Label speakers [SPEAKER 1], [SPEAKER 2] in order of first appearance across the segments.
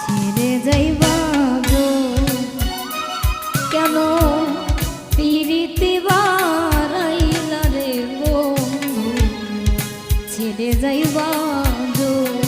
[SPEAKER 1] ছেড়ে যাইবা গো। কেন পিরিতি বারাইলা রে বন্ধু? ছেড়ে যাইবা যদি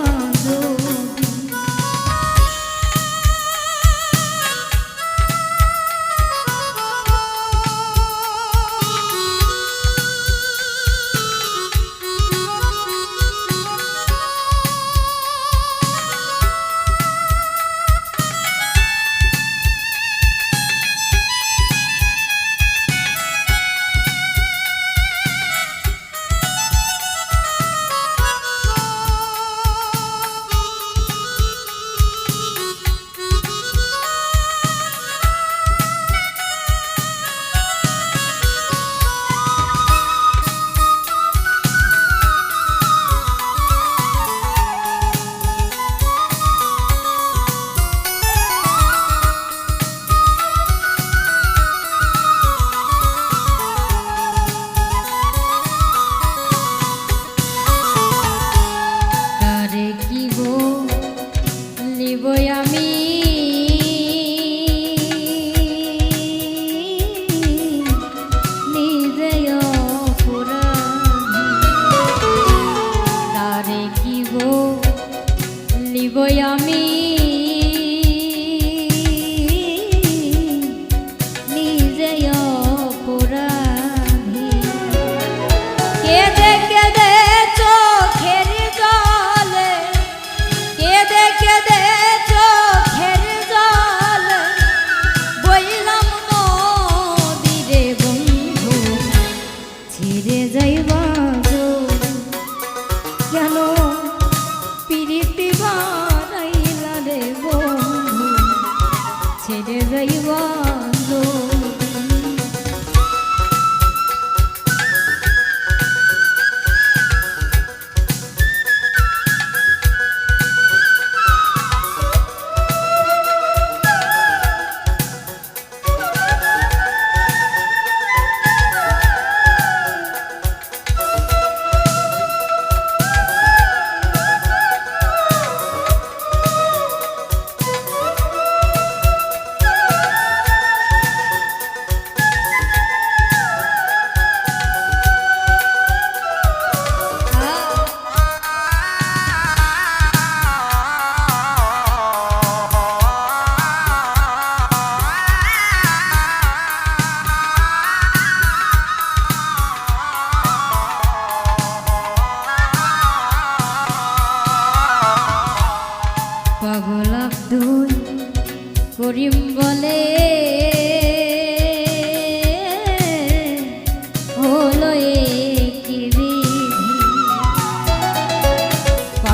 [SPEAKER 1] çeliveyi vardı.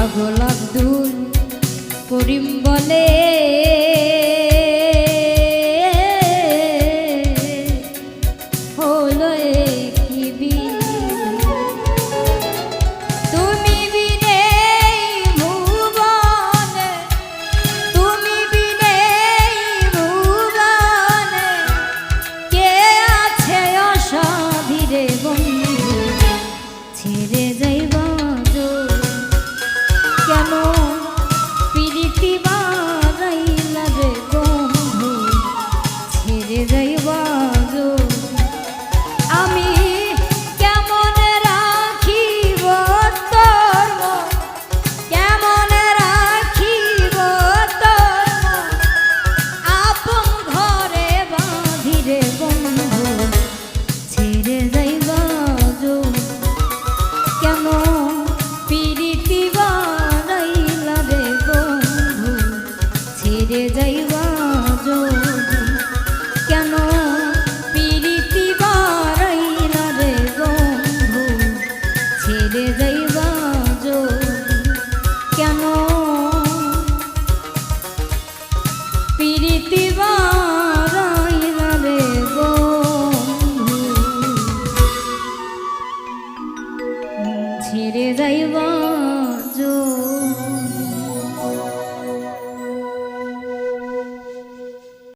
[SPEAKER 1] পাগল আব্দুল করিম বলে।